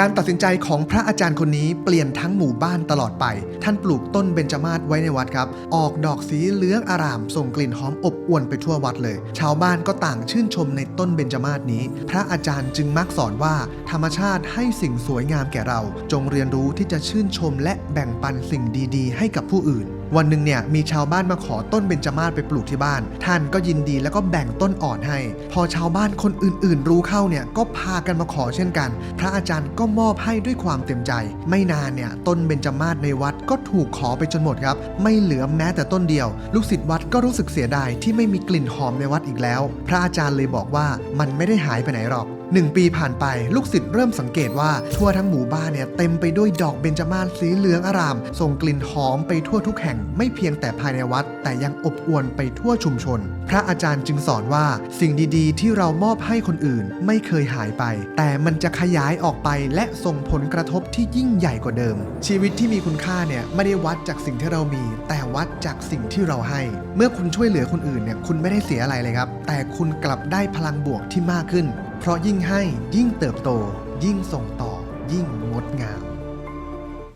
การตัดสินใจของพระอาจารย์คนนี้เปลี่ยนทั้งหมู่บ้านตลอดไป ท่านปลูกต้นเบญจมาศไว้ในวัดครับ ออกดอกสีเหลืองอาราม ส่งกลิ่นหอมอบอวนไปทั่ววัดเลย ชาวบ้านก็ต่างชื่นชมในต้นเบญจมาศนี้ พระอาจารย์จึงมักสอนว่า ธรรมชาติให้สิ่งสวยงามแก่เรา จงเรียนรู้ที่จะชื่นชมและแบ่งปันสิ่งดี ๆ ให้กับผู้อื่นวันหนึ่งเนี่ยมีชาวบ้านมาขอต้นเบญจมาศไปปลูกที่บ้าน ท่านก็ยินดีแล้วก็แบ่งต้นอ่อนให้ พอชาวบ้านคนอื่นๆ รู้เข้าเนี่ยก็พากันมาขอเช่นกัน พระอาจารย์ก็มอบให้ด้วยความเต็มใจ ไม่นานเนี่ยต้นเบญจมาศในวัดก็ถูกขอไปจนหมดครับ ไม่เหลือแม้แต่ต้นเดียว ลูกศิษย์วัดก็รู้สึกเสียดายที่ไม่มีกลิ่นหอมในวัดอีกแล้ว พระอาจารย์เลยบอกว่ามันไม่ได้หายไปไหนหรอกหนึ่งปีผ่านไปลูกศิษย์เริ่มสังเกตว่าทั่วทั้งหมู่บ้านเนี่ยเต็มไปด้วยดอกเบญจมาศสีเหลืองอาราม ส่งกลิ่นหอมไปทั่วทุกแห่งไม่เพียงแต่ภายในวัด แต่ยังอบอวลไปทั่วชุมชน พระอาจารย์จึงสอนว่าสิ่งดีๆ ที่เรามอบให้คนอื่นไม่เคยหายไป แต่มันจะขยายออกไปและส่งผลกระทบที่ยิ่งใหญ่กว่าเดิม ชีวิตที่มีคุณค่าเนี่ยไม่ได้วัดจากสิ่งที่เรามี แต่วัดจากสิ่งที่เราให้ เมื่อคุณช่วยเหลือคนอื่นเนี่ยคุณไม่ได้เสียอะไรเลยครับ แต่คุณกลับได้พลังบวกที่มากขึ้น เพราะยิ่งให้ยิ่งเติบโต ยิ่งส่งต่อ ยิ่งงดงาม